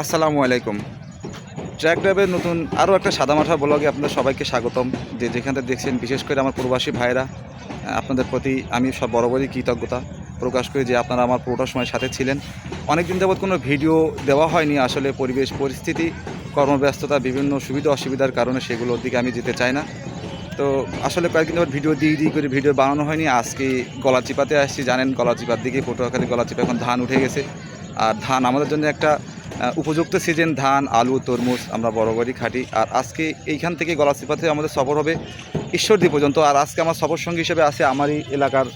আসসালামু আলাইকুম। ট্র্যাক ড্রাইভের নতুন আরও একটা সাদা সাদামাঠা ব্লগে আপনাদের সবাইকে স্বাগতম। যে যেখান থেকে দেখছেন, বিশেষ করে আমার প্রবাসী ভাইরা আপনাদের প্রতি আমি সব বরাবরই কৃতজ্ঞতা প্রকাশ করি যে আপনারা আমার পুরোটা সময় সাথে ছিলেন। অনেক দিন যাবৎ কোনো ভিডিও দেওয়া হয়নি আসলে পরিবেশ, পরিস্থিতি, কর্মব্যস্ততা, বিভিন্ন সুবিধা, অসুবিধার কারণে সেগুলোর দিকে আমি যেতে চাই না। তো আসলে কয়েকদিন আবার ভিডিও দিয়ে দিয়ে করে ভিডিও বানানো হয়নি। আজকে গলাচিপাতে আসছি, জানেন গলাচিপার দিকে, পটুয়াখালী গলাচিপা এখন ধান উঠে গেছে। আর ধান আমাদের জন্য একটা উপযুক্ত সিজন ধান, আলু, তরমুজ আমরা বড় বড়ি খাটি। আর আজকে এইখান থেকে গলাচিপাতে আমাদের সফর হবে ঈশ্বরদী পর্যন্ত। আর আজকে আমার সফর সঙ্গী হিসেবে আছে আমারই এলাকার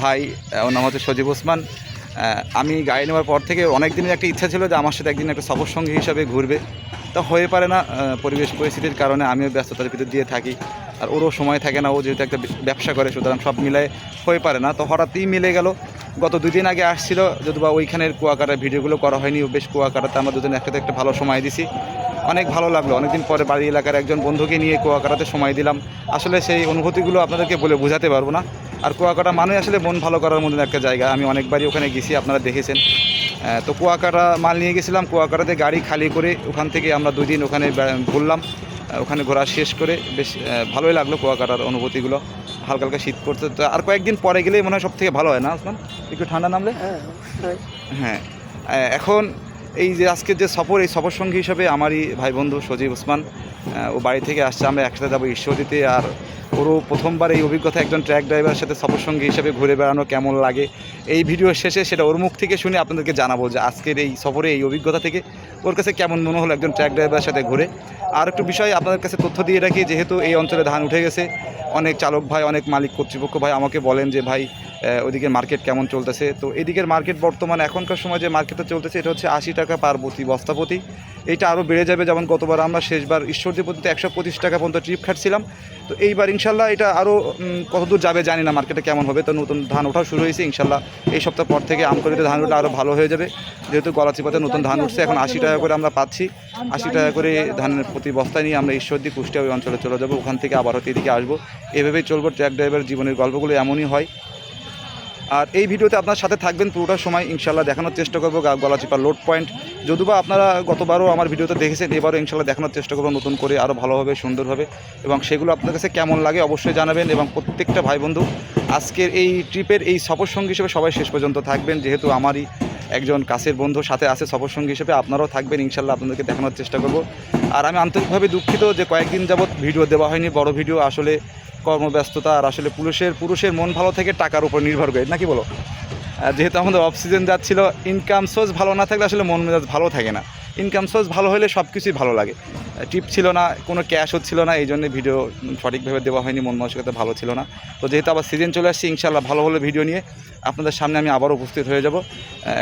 ভাই ওর নাম হচ্ছে সজীব ওসমান। আমি গাড়ি নেওয়ার পর থেকে অনেক দিনের একটা ইচ্ছা ছিল যে আমার সাথে একদিন একটা সফর সঙ্গী হিসাবে ঘুরবে। তা হয়ে পারে না পরিবেশ পরিস্থিতির কারণে আমিও ব্যস্ততার ভিতর দিয়ে থাকি। আর ওরও সময় থাকে না, ও যেহেতু একটা ব্যবসা করে, সুতরাং সব মিলায় হয়ে পারে না। তো হঠাৎই মিলে গেল। গত দুই দিন আগে আসছিল যদি বা ওইখানের কুয়াকাটার ভিডিওগুলো করা হয়নি, বেশ কুয়াকাটাতে আমরা দুজন একসাথে একটা ভালো সময় দিছি। অনেক ভালো লাগল, অনেকদিন পরে বাড়ি এলাকার একজন বন্ধুকে নিয়ে কুয়াকাটাতে সময় দিলাম। আসলে সেই অনুভূতিগুলো আপনাদেরকে বলে বোঝাতে পারব না। আর কুয়াকাটা মানে আসলে মন ভালো করার মতন একটা জায়গা, আমি অনেকবারই ওখানে গেছি, আপনারা দেখেছেন। তো কুয়াকাটা মাল নিয়ে গেছিলাম, কুয়াকাটাতে গাড়ি খালি করে ওখান থেকে আমরা দুই দিন ওখানে ঘুরলাম। ওখানে ঘোরা শেষ করে বেশ ভালোই লাগল কুয়াকাটার অনুভূতিগুলো। হালকা হালকা শীত পড়তে তো আর কয়েকদিন পরে গেলেই মনে হয় সব থেকে ভালো হয় না আসলাম একটু ঠান্ডা নামলে? হ্যাঁ হ্যাঁ। এখন এই যে আজকের যে সফর এই সফর সঙ্গী হিসাবে আমারই ভাই বন্ধু সজীব ওসমান ও বাড়ি থেকে আসছে আমরা একসাথে যাব ঈশ্বরদীতে আর ওরও প্রথমবার এই অভিজ্ঞতা একজন ট্র্যাক ড্রাইভারের সাথে সফরসঙ্গী হিসেবে ঘুরে বেড়ানো কেমন লাগে? এই ভিডিও শেষে সেটা ওর মুখ থেকে শুনে আপনাদেরকে জানাব যে আজকের এই সফরে এই অভিজ্ঞতা থেকে ওর কাছে কেমন মনে হলো একজন ট্র্যাক ড্রাইভারের সাথে ঘুরে? আর একটু বিষয় আপনাদের কাছে তথ্য দিয়ে রাখি, যেহেতু এই অঞ্চলে ধান উঠে গেছে, অনেক চালক ভাই, অনেক মালিক কর্তৃপক্ষ ভাই আমাকে বলেন যে, ভাই ওদিকের মার্কেট কেমন চলতেছে? তো এদিকের মার্কেট বর্তমান এখনকার সময় যে মার্কেটটা চলতেছে, এটা হচ্ছে আশি টাকা পার প্রতি বস্তাপতি এইটা আরও বেড়ে যাবে যেমন গতবার আমরা শেষবার ঈশ্বরদী পর্যন্ত একশো পঁচিশ টাকা পর্যন্ত ট্রিপ খাটছিলাম। তো এইবার ইনশাল্লাহ এটা আরও কতদূর যাবে জানি না মার্কেটে কেমন হবে। তো নতুন ধান ওঠা শুরু হয়েছে, ইনশাল্লাহ এই সপ্তাহ পর থেকে আমকরিতে ধান ওঠা আরও ভালো হয়ে যাবে। যেহেতু গলাচিপাতে নতুন ধান উঠছে, এখন আশি টাকা করে আমরা পাচ্ছি। আশি টাকা করে ধানের প্রতি বস্তা নিয়ে আমরা ঈশ্বরদী, কুষ্টিয়া ওই অঞ্চলে চলে যাব। ওখান থেকে আবার হয়তো এদিকে আসব। এভাবেই চলবো ট্র্যাক ড্রাইভার জীবনের গল্পগুলো এমনই হয়। আর এই ভিডিওতে আপনার সাথে থাকবেন পুরোটা সময় ইনশাল্লাহ দেখানোর চেষ্টা করব গলাচিপা লোড পয়েন্ট যদিবা আপনারা গতবারও আমার ভিডিওতে দেখেছেন, এবারও ইনশাল্লাহ দেখানোর চেষ্টা করব নতুন করে আরও ভালোভাবে সুন্দরভাবে এবং সেগুলো আপনার কাছে কেমন লাগে অবশ্যই জানাবেন এবং প্রত্যেকটা ভাই বন্ধু আজকের এই ট্রিপের এই সফর সঙ্গী হিসেবে সবাই শেষ পর্যন্ত থাকবেন। যেহেতু আমারই একজন কাছের বন্ধু সাথে আছে সফর সঙ্গী হিসেবে, আপনারাও থাকবেন ইনশাল্লাহ আপনাদেরকে দেখানোর চেষ্টা করব। আর আমি আন্তরিকভাবে দুঃখিত যে কয়েকদিন যাবৎ ভিডিও দেওয়া হয়নি, বড় ভিডিও। আসলে কর্মব্যস্ততা আর আসলে পুরুষের পুরুষের মন ভালো থেকে টাকার উপর নির্ভর করে, নাকি বলো? যেহেতু আমাদের অফ সিজন যাচ্ছিল ইনকাম সোর্স ভালো না থাকলে আসলে মন মেজাজ ভালো থাকে না। ইনকাম সোর্স ভালো হলে সব কিছুই ভালো লাগে। টিপ ছিল না, কোনো ক্যাশ হচ্ছিল না, এই জন্য ভিডিও সঠিকভাবে দেওয়া হয়নি, মন মানসিকতা ভালো ছিল না। তো যেহেতু আবার সিজন চলে আসছে ইনশাল্লাহ ভালো ভালো ভিডিও নিয়ে, আপনাদের সামনে আমি আবারও উপস্থিত হয়ে যাব।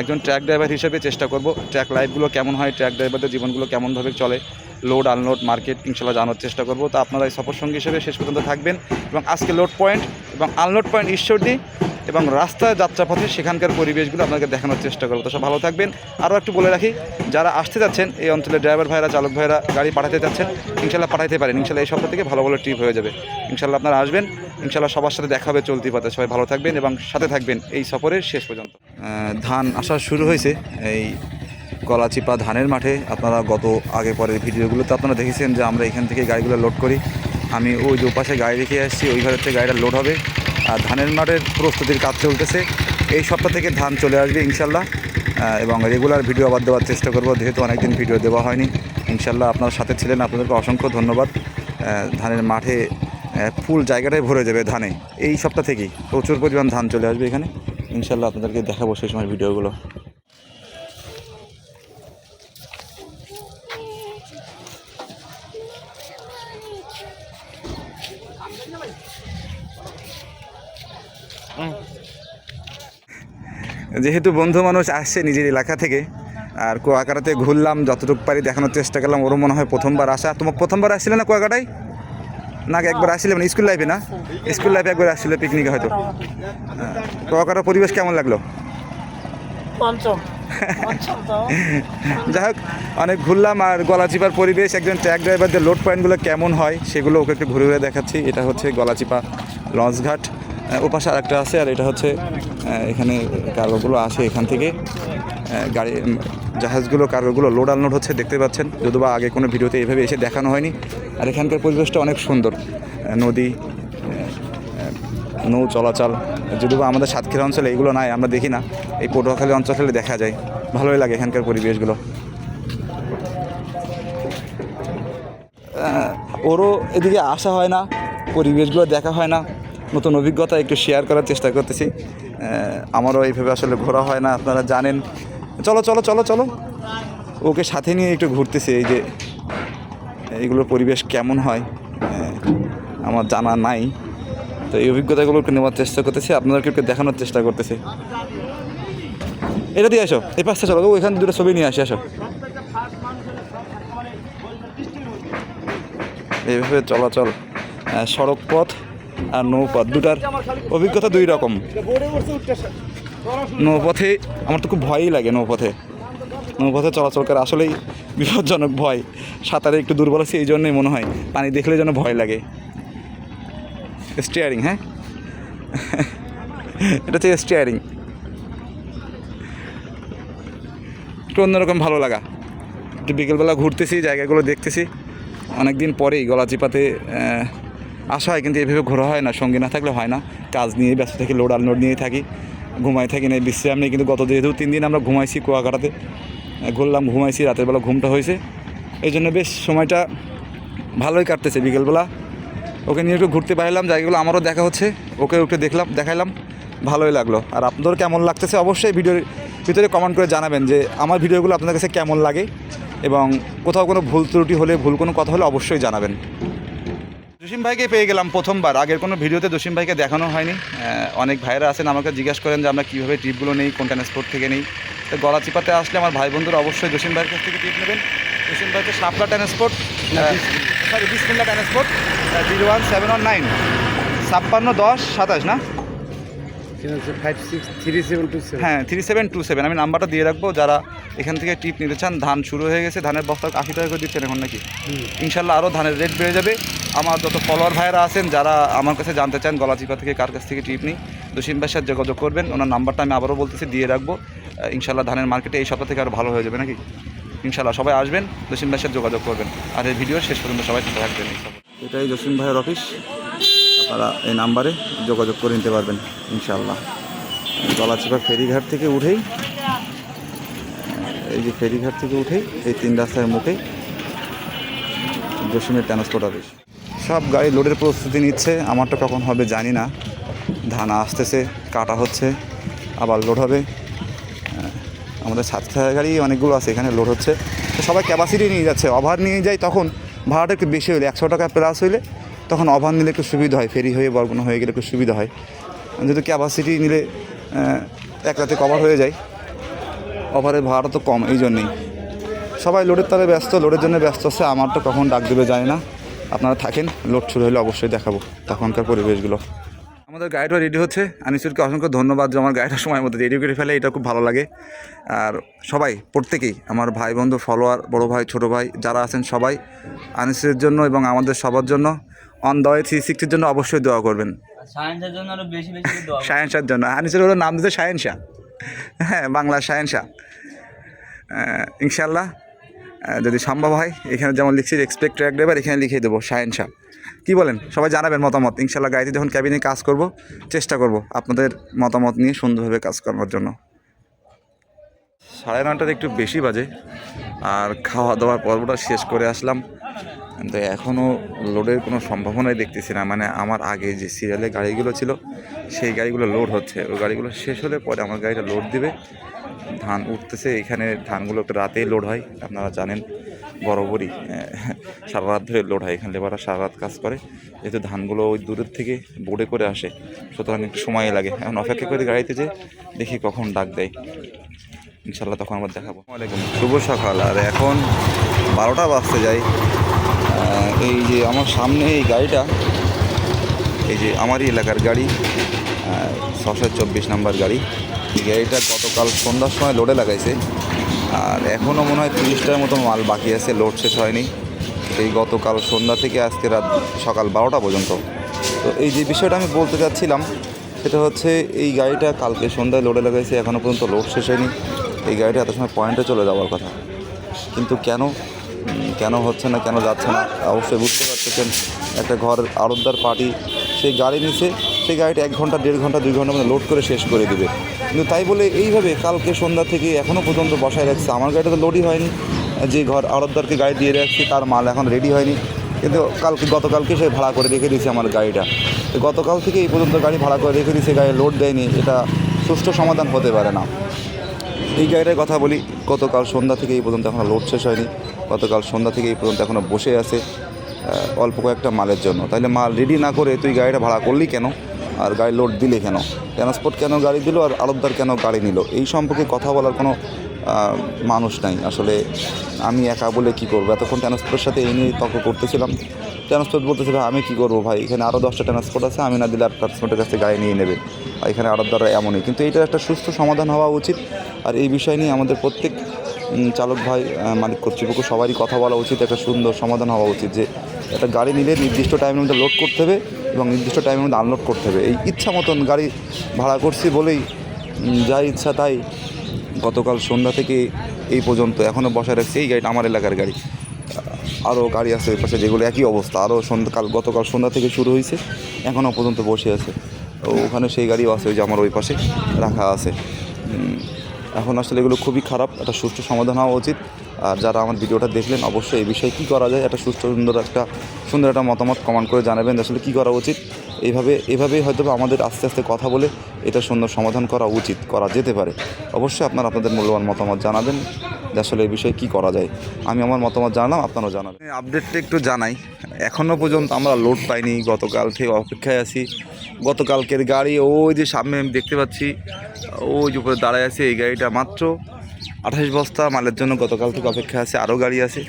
একজন ট্র্যাক ড্রাইভার হিসেবে চেষ্টা করব ট্র্যাক লাইফগুলো কেমন হয় ট্র্যাক ড্রাইভারদের জীবনগুলো কেমনভাবে চলে লোড আনলোড মার্কেট ইনশাল্লাহ জানার চেষ্টা করব। তো আপনারা এই সফর সঙ্গী হিসেবে শেষ পর্যন্ত থাকবেন এবং আজকে লোড পয়েন্ট এবং আনলোড পয়েন্ট ঈশ্বরদী এবং রাস্তায় যাত্রাপথে সেখানকার পরিবেশগুলো আপনাকে দেখানোর চেষ্টা করব। তো সব ভালো থাকবেন। আরও একটু বলে রাখি, যারা আসতে যাচ্ছেন, এই অঞ্চলের ড্রাইভার ভাইরা, চালক ভাইরা, গাড়ি পাঠাতে যাচ্ছেন, ইনশাল্লাহ পাঠাতে পারেন। ইনশাল্লাহ এই সপ্তাহ থেকে ভালো ভালো ট্রিপ হয়ে যাবে। ইনশাল্লাহ আপনারা আসবেন। ইনশাল্লাহ সবার সাথে দেখা হবে চলতি পথে। সবাই ভালো থাকবেন এবং সাথে থাকবেন এই সফরের শেষ পর্যন্ত। ধান আসা শুরু হয়েছে। এই গলাচিপা ধানের মাঠে আপনারা গত আগে পরের ভিডিওগুলোতে আপনারা দেখেছেন যে আমরা এখান থেকে গাড়িগুলো লোড করি। আমি ওই যে পাশে গাড়ি রেখে আসছি, ওই ঘরের থেকে গাড়িটা লোড হবে। আর ধানের মাঠের প্রস্তুতির কাজ চলতেছে। এই সপ্তাহ থেকে ধান চলে আসবে ইনশাল্লাহ। এবং রেগুলার ভিডিও আবার দেওয়ার চেষ্টা করব। যেহেতু অনেকদিন ভিডিও দেওয়া হয়নি, ইনশাল্লাহ আপনার সাথে ছিলেন, আপনাদেরকে অসংখ্য ধন্যবাদ। ধানের মাঠে ফুল জায়গাটাই ভরে যাবে ধানে। এই সপ্তাহ থেকেই প্রচুর পরিমাণ ধান চলে আসবে এখানে। ইনশাল্লাহ আপনাদেরকে দেখাবো সেই সময় ভিডিওগুলো যেহেতু বন্ধু মানুষ আসছে নিজের এলাকা থেকে আর কুয়াকাটাতে ঘুরলাম যতটুকু পারি দেখানোর চেষ্টা করলাম ওরও মনে হয় প্রথমবার আসা। তোমার প্রথমবার আসছিলে না কুয়াকাটায়? না একবার আসছিলে? মানে স্কুল লাইফে না? স্কুল লাইফে একবার আসছিলে পিকনিকে হয়তো। হ্যাঁ। কুয়াকাটার পরিবেশ কেমন লাগল? যাই হোক অনেক ঘুরলাম আর গলাচিপার পরিবেশ একজন ট্র্যাক ড্রাইভারদের লোড পয়েন্টগুলো কেমন হয় সেগুলো ওকে একটু ঘুরে ঘুরে দেখাচ্ছি। এটা হচ্ছে গলাচিপা লঞ্চঘাট। ও পাশে আরেকটা আছে, আর এটা হচ্ছে এখানে কার্গোগুলো আসে এখান থেকে। গাড়ি জাহাজগুলো কার্গোগুলো লোড আনলোড হচ্ছে, দেখতে পাচ্ছেন। যদিও বা আগে কোনো ভিডিওতে এভাবে এসে দেখানো হয়নি। আর এখানকার পরিবেশটা অনেক সুন্দর। নদী নৌ চলাচল যদিও আমাদের সাতক্ষীরা অঞ্চলে এগুলো নাই, আমরা দেখি না। এই পটুয়াখালী অঞ্চলে দেখা যায়। ভালোই লাগে এখানকার পরিবেশগুলো। ওরও এদিকে আসা হয় না, পরিবেশগুলো দেখা হয় না। নতুন অভিজ্ঞতা একটু শেয়ার করার চেষ্টা করতেছি। আমারও এইভাবে আসলে ঘোরা হয় না, আপনারা জানেন। চলো চলো চলো চলো। ওকে সাথে নিয়ে একটু ঘুরতেছি, এই যে এইগুলোর পরিবেশ কেমন হয় আমার জানা নাই। তো এই অভিজ্ঞতাগুলো একটু নেওয়ার চেষ্টা করতেছি, আপনাদেরকে একটু দেখানোর চেষ্টা করতেছি। এটা দিয়ে আসো, এই পাশটা চলো, ওইখান দুটো ছবি নিয়ে আসি, আসো। এইভাবে চলাচল সড়ক পথ আর নৌপথ দুটার অভিজ্ঞতা দুই রকম। নৌপথে আমার তো খুব ভয়ই লাগে নৌপথে। নৌপথে চলাচল আসলেই বিপজ্জনক ভয়। সাঁতারে একটু দুর্বল আছে এই জন্যই মনে হয় পানি দেখলে যেন ভয় লাগে। স্টিয়ারিং হ্যাঁ? এটা হচ্ছে স্টিয়ারিং একটু অন্যরকম ভালো লাগা। একটু বিকেলবেলা ঘুরতেছি জায়গাগুলো দেখতেছি। অনেক দিন পরেই গলা চিপাতে আহ, আসা হয় কিন্তু এভাবে ঘোরা হয় না, সঙ্গে না থাকলে হয় না। কাজ নিয়ে ব্যস্ত থাকি লোড আনলোড নিয়ে থাকি, ঘুমাই থাকি না বিশ্রাম নেই। কিন্তু গত যেহেতু তিন দিন আমরা ঘুমাইছি কুয়াকাটাতে ঘুরলাম, ঘুমাইছি, রাতের বেলা ঘুমটা হয়েছে। এই জন্য বেশ সময়টা ভালোই কাটতেছে বিকেলবেলা। ওকে নিয়ে একটু ঘুরতে পারলাম জায়গাগুলো আমারও দেখা হচ্ছে। ওকে একটু দেখলাম, দেখাইলাম, ভালোই লাগল। আর আপনাদের কেমন লাগতেছে অবশ্যই ভিডিওর ভিতরে কমেন্ট করে জানাবেন যে আমার ভিডিওগুলো আপনাদের কাছে কেমন লাগে এবং কোথাও কোনো ভুল ত্রুটি হলে, ভুল কোনো কথা হলে অবশ্যই জানাবেন। জসিম ভাইকে পেয়ে গেলাম প্রথমবার। আগের কোনো ভিডিওতে জসিম ভাইকে দেখানো হয়নি। অনেক ভাইরা আছেন আমাকে জিজ্ঞাসা করেন যে আমরা কীভাবে টিপগুলো নেই কোন ট্রান্সপোর্ট থেকে নেই। তো গলা চিপাতে আসলে আমার ভাই বন্ধুরা অবশ্যই জসিম ভাইয়ের কাছ থেকে টিপ নেবেন। জসিম ভাইকে Shapla transport sorry Bismillah transport zero one seven one nine ছাপ্পান্ন দশ সাতাশ না five six three seven two seven হ্যাঁ থ্রি সেভেন টু সেভেন আমি নাম্বারটা দিয়ে রাখব যারা এখান থেকে টিপ নিতে চান ধান শুরু হয়ে গেছে ধানের বস্তা আশি টাকা করে দিচ্ছেন এখন নাকি? ইনশাল্লাহ আরও ধানের রেট বেড়ে যাবে। আমার যত ফলোয়ার ভাইয়েরা আছেন যারা আমার কাছে জানতে চান গলাচিপা থেকে কার কাছ থেকে টিপ নিই দোষিম ভাইয়ের সাথে যোগাযোগ করবেন। ওনার নাম্বারটা আমি আবারও বলতেছি দিয়ে রাখব। ইনশাল্লাহ ধানের মার্কেটে এই সপ্তাহ থেকে আরও ভালো হয়ে যাবে নাকি? ইনশাল্লাহ সবাই আসবেন জসিম ভাইয়ের সাথে যোগাযোগ করবেন। আর এই ভিডিও শেষ পর্যন্ত সবাই থাকবেন। এটাই জসিম ভাইয়ের অফিস আপনারা এই নাম্বারে যোগাযোগ করে নিতে পারবেন ইনশাল্লাহ গলাচিপা ফেরিঘাট থেকে উঠেই, এই যে ফেরিঘাট থেকে উঠেই এই তিন রাস্তার মুখেই জসিমের ট্রান্সপোর্ট অফিস সব গাড়ি লোডের প্রস্তুতি নিচ্ছে, আমারটা কখন হবে জানি না। ধান আসতেছে, কাটা হচ্ছে, আবার লোড হবে। আমাদের সাতক্ষীরা গাড়ি অনেকগুলো আছে, এখানে লোড হচ্ছে। সবাই ক্যাপাসিটি নিয়ে যাচ্ছে, অভার নিয়ে যায় তখন ভাড়াটা একটু বেশি হলে একশো টাকা প্লাস হইলে তখন ওভার নিলে একটু সুবিধা হয়, ফেরি হয়ে বরগুনা হয়ে গেলে একটু সুবিধা হয়। যেহেতু ক্যাপাসিটি নিলে এক রাতে কভার হয়ে যায়। অভারের ভাড়াটা তো কম, এই জন্যেই। সবাই লোডের তালে ব্যস্ত লোডের জন্য ব্যস্ত আছে, আমার তো কখন ডাক দেবে যায় না। আপনারা থাকেন লোড শুরু হলে অবশ্যই দেখাবো তখনকার পরিবেশগুলো। আমাদের গাড়িটা রেডি হচ্ছে। আনিসুরকে অসংখ্য ধন্যবাদ যে আমার গাড়িটা সময়ের মধ্যে রেডি করে ফেলে, এটা খুব ভালো লাগে। আর সবাই, প্রত্যেকেই, আমার ভাই বন্ধু ফলোয়ার বড় ভাই, ছোট ভাই, যারা আছেন সবাই আনিসুরের জন্য এবং আমাদের সবার জন্য অন দয় থ্রি সিক্সটির জন্য অবশ্যই দোয়া করবেন। সায়েন্সের জন্য আরও বেশি বেশি দোয়া শাহেন শাহর জন্য। আনিসের ওর নাম দিতে শাহ হ্যাঁ বাংলা শাহ ইনশাল্লাহ যদি সম্ভব হয় এখানে যেমন লিখছি এক্সপেক্ট ট্র্যাক ড্রাইভার এখানে লিখে দেবো শাহ কী বলেন? সবাই জানাবেন মতামত। ইনশাল্লাহ গাড়িতে যখন ক্যাবিনে কাজ করব চেষ্টা করব আপনাদের মতামত নিয়ে সুন্দরভাবে কাজ করার জন্য। সাড়ে নটার একটু বেশি বাজে আর খাওয়া দাওয়ার পর্বটা শেষ করে আসলাম। কিন্তু এখনও লোডের কোনো সম্ভাবনাই দেখতেছি না। মানে আমার আগে যে সিরিয়ালে গাড়িগুলো ছিল, সেই গাড়িগুলো লোড হচ্ছে। ওই গাড়িগুলো শেষ হলে পরে আমার গাড়িটা লোড দিবে। ধান উঠতেছে, এখানে ধানগুলো একটু রাতেই লোড হয়, আপনারা জানেন। বরাবরই সারা রাত ধরে লোড হয়। এখানে লেবাররা সারা রাত কাজ করে। যেহেতু ধানগুলো ওই দূরের থেকে বোর্ডে করে আসে, সুতরাং একটু সময় লাগে। এখন অপেক্ষা করে গাড়িতে যে দেখি কখন ডাক দেয়। ইনশাল্লাহ তখন আবার দেখাবো। ওয়ালাইকুম শুভ সকাল। আর এখন বারোটা বাজতে যাই। এই যে আমার সামনে এই গাড়িটা, এই যে আমারই এলাকার গাড়ি ছশো চব্বিশ নাম্বার গাড়ি। এই গাড়িটা গতকাল সন্ধ্যার সময় লোডে লাগাইছে। আর এখনও মনে হয় তিরিশটার মতো মাল বাকি আছে লোড শেষ হয়নি। এই গতকাল সন্ধ্যা থেকে আজকে রাত সকাল বারোটা পর্যন্ত। তো এই যে বিষয়টা আমি বলতে চাচ্ছিলাম, সেটা হচ্ছে এই গাড়িটা কালকে সন্ধ্যায় লোডে লাগাইছে এখনও পর্যন্ত লোড শেষ হয়নি। এই গাড়িটা এত সময় পয়েন্টে চলে যাওয়ার কথা। কিন্তু কেন কেন হচ্ছে না, কেন যাচ্ছে না, অবশ্যই বুঝতে পারতেছেন। একটা ঘর, আড়তদার পার্টি সেই গাড়ি নিছে সেই গাড়িটা এক ঘণ্টা, দেড় ঘণ্টা, দুই ঘণ্টা মধ্যে লোড করে শেষ করে দিবে। কিন্তু তাই বলে এইভাবে কালকে সন্ধ্যা থেকে এখনও পর্যন্ত বসায় রাখছে। আমার গাড়িটা তো লোডই হয়নি। যে ঘর আড়তদারকে গাড়ি দিয়ে রাখছি, তার মাল এখন রেডি হয়নি। কিন্তু কালকে, গতকালকে সে ভাড়া করে রেখে দিয়েছে আমার গাড়িটা। তো গতকাল থেকে এই পর্যন্ত গাড়ি ভাড়া করে রেখে দিয়েছে, গাড়ি লোড দেয়নি। এটা সুষ্ঠু সমাধান হতে পারে না। এই গাড়িটার কথা বলি। গতকাল সন্ধ্যা থেকে এই পর্যন্ত এখনও লোড শেষ হয়নি। গতকাল সন্ধ্যা থেকে এই পর্যন্ত এখনও বসে আছে অল্প কয়েকটা মালের জন্য। তাহলে মাল রেডি না করে তুই গাড়িটা ভাড়া করলি কেন? আর গাড়ি লোড দিলে কেন? ট্রান্সপোর্ট কেন গাড়ি দিল আর আরবদার কেন গাড়ি নিল? এই সম্পর্কে কথা বলার কোনো মানুষ নাই। আসলে আমি একা বলে কি করব? এতক্ষণ ট্রান্সপোর্টের সাথে এই নিয়ে তর্ক করতেছিলাম। ট্রান্সপোর্ট বলতেছে, ভাই, আমি কী করব ভাই? এখানে আরও দশটা ট্রান্সপোর্ট আছে, আমি না দিলে আর ট্রান্সপোর্টের কাছে গাড়ি নিয়ে নেবে। আর এখানে আরব দ্বারা এমনই। কিন্তু এইটার একটা সুস্থ সমাধান হওয়া উচিত। আর এই বিষয় নিয়ে আমাদের প্রত্যেক চালক ভাই মালিক কর্তৃপক্ষ সবারই কথা বলা উচিত, একটা সুন্দর সমাধান হওয়া উচিত যে একটা গাড়ি নিলে নির্দিষ্ট টাইমের মধ্যে লোড করতে হবে এবং নির্দিষ্ট টাইমের মধ্যে আনলোড করতে হবে। এই ইচ্ছা মতন গাড়ি ভাড়া করছি বলেই যা ইচ্ছা তাই গতকাল সন্ধ্যা থেকে এই পর্যন্ত এখনও বসায় রাখছি। এই গাড়িটা আমার এলাকার গাড়ি। আরও গাড়ি আছে ওই পাশে, যেগুলো একই অবস্থা। আরও সন্ধ্যাকাল গতকাল সন্ধ্যা থেকে শুরু হয়েছে, এখনও পর্যন্ত বসে আছে। ওখানে সেই গাড়িও আছে, ওই যে আমার ওই পাশে রাখা আছে। এখন আসলে এগুলো খুবই খারাপ, একটা সুষ্ঠু সমাধান হওয়া উচিত। আর যারা আমার ভিডিওটা দেখলেন, অবশ্যই এই বিষয়ে কী করা যায়, একটা সুস্থ সুন্দর একটা সুন্দর একটা মতামত কমেন্ট করে জানাবেন আসলে কী করা উচিত। এইভাবে, এভাবেই হয়তো আমাদের আস্তে আস্তে কথা বলে এটা সুন্দর সমাধান করা উচিত, করা যেতে পারে। অবশ্যই আপনারা আপনাদের মূল্যবান মতামত জানাবেন। যে আসলে এই বিষয়ে কী করা যায়। আমি আমার মতামত জানালাম, আপনারাও জানাবেন। আপডেটটা একটু জানাই। এখনও পর্যন্ত আমরা লোড পাইনি, গতকাল থেকে অপেক্ষায় আছি। গতকালকের গাড়ি, ওই যে সামনে আমি দেখতে পাচ্ছি, ওই যে উপরে দাঁড়ায় আছে এই গাড়িটা মাত্র আঠাশ বস্তা মালের জন্য গতকাল থেকে অপেক্ষা আছে, আরও গাড়ি আছে।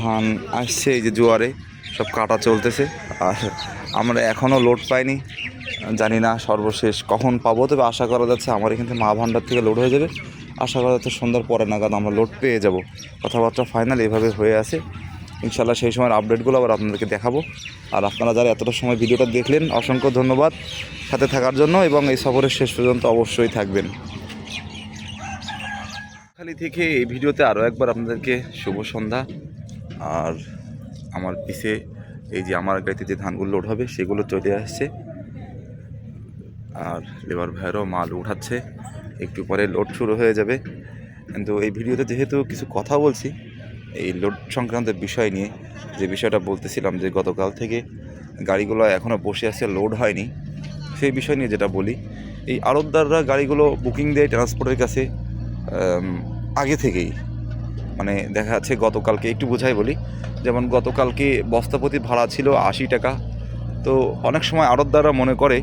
ধান আসছে এই যে জোয়ারে, সব কাটা চলতেছে। আর আমরা এখনও লোড পাইনি। জানি না সর্বশেষ কখন পাবো, তবে আশা করা যাচ্ছে আমার এখান থেকে মা ভাণ্ডার থেকে লোড হয়ে যাবে। আশা করা যাচ্ছে সন্ধ্যার পরে নাগাদ আমরা লোড পেয়ে যাব। কথাবার্তা ফাইনাল এভাবে হয়ে আছে। ইনশাল্লাহ সেই সময়ের আপডেটগুলো আবার আপনাদেরকে দেখাবো। আর আপনারা যারা এতটা সময় ভিডিওটা দেখলেন, অসংখ্য ধন্যবাদ সাথে থাকার জন্য এবং এই সফরের শেষ পর্যন্ত অবশ্যই থাকবেন। খালি থেকে এই ভিডিওতে আরও একবার আপনাদেরকে শুভ সন্ধ্যা। আর আমার পিছে এই যে আমার গাড়িতে যে ধানগুলো লোড হবে, সেগুলো চলে আসছে। আর লেবার ভাইয়েরও মাল উঠাচ্ছে। একটু পরে লোড শুরু হয়ে যাবে। কিন্তু এই ভিডিওতে যেহেতু কিছু কথা বলছি, এই লোড সংক্রান্ত বিষয় নিয়ে যে বিষয়টা বলতেছিলাম যে গতকাল থেকে গাড়িগুলো এখনও বসে আছে লোড হয়নি, সেই বিষয় নিয়ে যেটা বলি, এই আড়তদাররা গাড়িগুলো বুকিং দেয় ট্রান্সপোর্টের কাছে আগে থেকেই। মানে দেখা যাচ্ছে গতকালকে একটু বোঝাই বলি, যেমন গতকালকে বস্তাপতি ভাড়া ছিল আশি টাকা। তো অনেক সময় আড়তদাররা মনে করে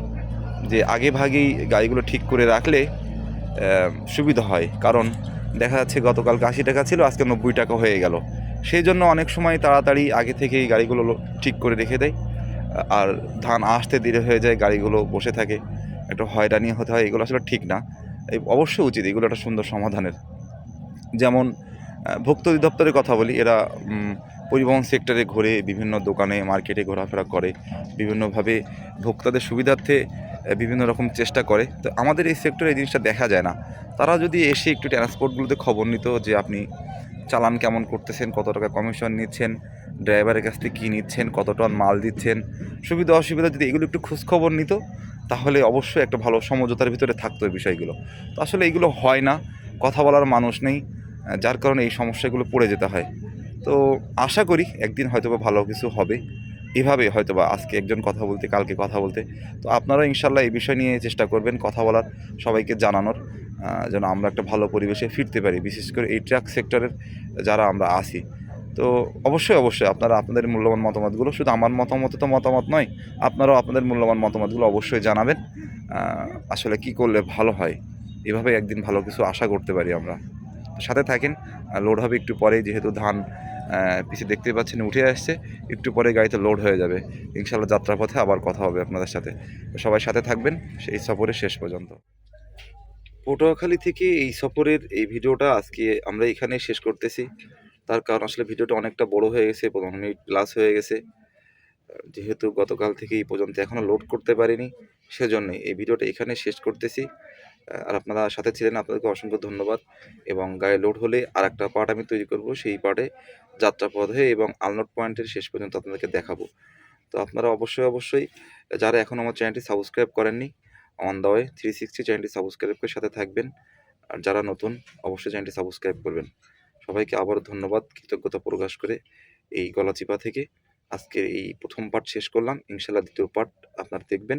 যে আগে ভাগেই গাড়িগুলো ঠিক করে রাখলে সুবিধা হয়। কারণ দেখা যাচ্ছে গতকালকে আশি টাকা ছিল, আজকে নব্বই টাকা হয়ে গেল। সেই জন্য অনেক সময় তাড়াতাড়ি আগে থেকেই গাড়িগুলো ঠিক করে রেখে দেয়। আর ধান আসতে দেরি হয়ে যায়, গাড়িগুলো বসে থাকে। একটু হয়রানি হতে হয়, এগুলো আসলে ঠিক না। অবশ্যই উচিত, এগুলো একটা সুন্দর সমাধানের। যেমন ভোক্তা অধিদপ্তরের কথা বলি, এরা পরিবহন সেক্টরে ঘুরে বিভিন্ন দোকানে, মার্কেটে ঘোরাফেরা করে। বিভিন্নভাবে ভোক্তাদের সুবিধার্থে বিভিন্ন রকম চেষ্টা করে। তো আমাদের এই সেক্টরে এই জিনিসটা দেখা যায় না। তারা যদি এসে একটু ট্রান্সপোর্টগুলোতে খবর নিত যে আপনি চালান কেমন করতেছেন, কত টাকা কমিশন নিচ্ছেন ড্রাইভারের কাছ থেকে কী নিচ্ছেন, কত টন মাল দিচ্ছেন, সুবিধা অসুবিধা যদি এগুলো একটু খোঁজখবর নিত, তাহলে অবশ্যই একটা ভালো সমঝোতার ভিতরে থাকতো এই বিষয়গুলো। তো আসলে এগুলো হয় না, কথা বলার মানুষ নেই যার কারণে এই সমস্যাগুলো পড়ে যেতে হয়। তো আশা করি একদিন হয়তো ভালো কিছু হবে। এভাবে হয়তো বা আজকে একজন কথা বলতে, কালকে কথা বলতে। তো আপনারা ইনশাল্লাহ এই বিষয় নিয়ে চেষ্টা করবেন কথা বলার, সবাইকে জানানোর যেন আমরা একটা ভালো পরিবেশে ফিরতে পারি, বিশেষ করে এই ট্রাক সেক্টরের যারা আমরা আছি। তো অবশ্যই অবশ্যই আপনারা আপনাদের মূল্যবান মতামতগুলো, শুধু আমার মতামত তো মতামত নয়, আপনারাও আপনাদের মূল্যবান মতামতগুলো অবশ্যই জানাবেন আসলে কি করলে ভালো হয়। এভাবে একদিন ভালো কিছু আশা করতে পারি আমরা। সাথে থাকেন লোড হবে একটু পরে যেহেতু ধান পিছিয়ে দেখতে পাচ্ছেন, উঠে আসছে, একটু পরে গাড়িতে লোড হয়ে যাবে। ইনশাল্লাহ যাত্রাপথে আবার কথা হবে আপনাদের সাথে। সবাই সাথে থাকবেন, সেই সফরের শেষ পর্যন্ত। পটুয়াখালী থেকে এই সফরের এই ভিডিওটা আজকে আমরা এখানে শেষ করতেছি। তার কারণ আসলে ভিডিওটা অনেকটা বড় হয়ে গেছে, পনেরো মিনিট প্লাস হয়ে গেছে। যেহেতু গতকাল থেকে এই পর্যন্ত এখনও লোড করতে পারিনি, সেজন্যই এই ভিডিওটা এখানে শেষ করতেছি। আর আপনারা সাথে ছিলেন, আপনাদেরকে অসংখ্য ধন্যবাদ। এবং গায়ে লোড হলে আর একটা পার্ট আমি তৈরি করব, সেই পার্টে যাত্রাপথে এবং আলনোট পয়েন্টের শেষ পর্যন্ত আপনাদেরকে দেখাবো। তো আপনারা অবশ্যই অবশ্যই যারা এখন আমার চ্যানেলটি সাবস্ক্রাইব করেননি on the way three sixty চ্যানেলটি সাবস্ক্রাইব করে সাথে থাকবেন। আর যারা নতুন, অবশ্যই চ্যানেলটি সাবস্ক্রাইব করবেন। সবাইকে আবারও ধন্যবাদ, কৃতজ্ঞতা প্রকাশ করে এই গলাচিপা থেকে। আজকের এই প্রথম পার্ট শেষ করলাম। ইনশাল্লাহ দ্বিতীয় পার্ট আপনারা দেখবেন।